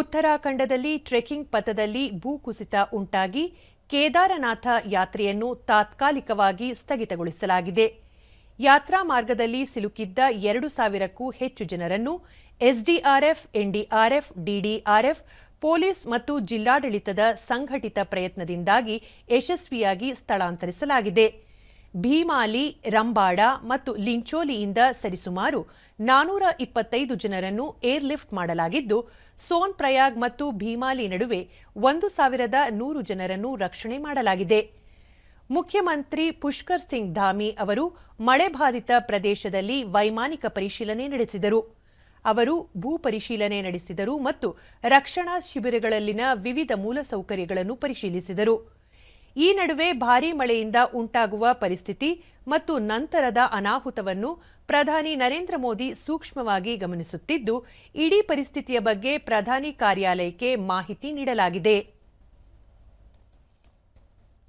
ಉತ್ತರಾಖಂಡದಲ್ಲಿ trekking ಪಥದಲ್ಲಿ ಭೂಕುಸಿತ ಉಂಟಾಗಿ ಕೇದಾರನಾಥ ಯಾತ್ರೆಯನ್ನು ತಾತ್ಕಾಲಿಕವಾಗಿ ಸ್ಥಗಿತಗೊಳಿಸಲಾಗಿದೆ. ಯಾತ್ರಾ ಮಾರ್ಗದಲ್ಲಿ ಸಿಲುಕಿದ್ದ ಎರಡು ಸಾವಿರಕ್ಕೂ ಹೆಚ್ಚು ಜನರನ್ನು ಎಸ್ಡಿಆರ್ಎಫ್, ಎನ್ಡಿಆರ್ಎಫ್, ಡಿಡಿಆರ್ಎಫ್, ಪೊಲೀಸ್ ಮತ್ತು ಜಿಲ್ಲಾಡಳಿತದ ಸಂಘಟಿತ ಪ್ರಯತ್ನದಿಂದಾಗಿ ಯಶಸ್ವಿಯಾಗಿ ಸ್ಥಳಾಂತರಿಸಲಾಗಿದೆ. ಭೀಮಾಲಿ, ರಂಬಾಡ ಮತ್ತು ಲಿಂಚೋಲಿಯಿಂದ ಸರಿಸುಮಾರು ನಾನೂರ ಇಪ್ಪತ್ತೈದು ಜನರನ್ನು ಏರ್ಲಿಫ್ಟ್ ಮಾಡಲಾಗಿದ್ದು, ಸೋನ್ ಪ್ರಯಾಗ್ ಮತ್ತು ಭೀಮಾಲಿ ನಡುವೆ ಒಂದು ಸಾವಿರದ ನೂರು ಜನರನ್ನು ರಕ್ಷಣೆ ಮಾಡಲಾಗಿದೆ. ಮುಖ್ಯಮಂತ್ರಿ ಪುಷ್ಕರ್ ಸಿಂಗ್ ಧಾಮಿ ಅವರು ಮಳೆ ಬಾಧಿತ ಪ್ರದೇಶದಲ್ಲಿ ವೈಮಾನಿಕ ಪರಿಶೀಲನೆ ನಡೆಸಿದರು. ಅವರು ಭೂ ಪರಿಶೀಲನೆ ನಡೆಸಿದರು ಮತ್ತು ರಕ್ಷಣಾ ಶಿಬಿರಗಳಲ್ಲಿನ ವಿವಿಧ ಮೂಲಸೌಕರ್ಯಗಳನ್ನು ಪರಿಶೀಲಿಸಿದರು. ಈ ನಡುವೆ ಭಾರೀ ಮಳೆಯಿಂದ ಉಂಟಾಗುವ ಪರಿಸ್ಥಿತಿ ಮತ್ತು ನಂತರದ ಅನಾಹುತವನ್ನು ಪ್ರಧಾನಿ ನರೇಂದ್ರ ಮೋದಿ ಸೂಕ್ಷ್ಮವಾಗಿ ಗಮನಿಸುತ್ತಿದ್ದು, ಇಡೀ ಪರಿಸ್ಥಿತಿಯ ಬಗ್ಗೆ ಪ್ರಧಾನಿ ಕಾರ್ಯಾಲಯಕ್ಕೆ ಮಾಹಿತಿ ನೀಡಲಾಗಿದೆ.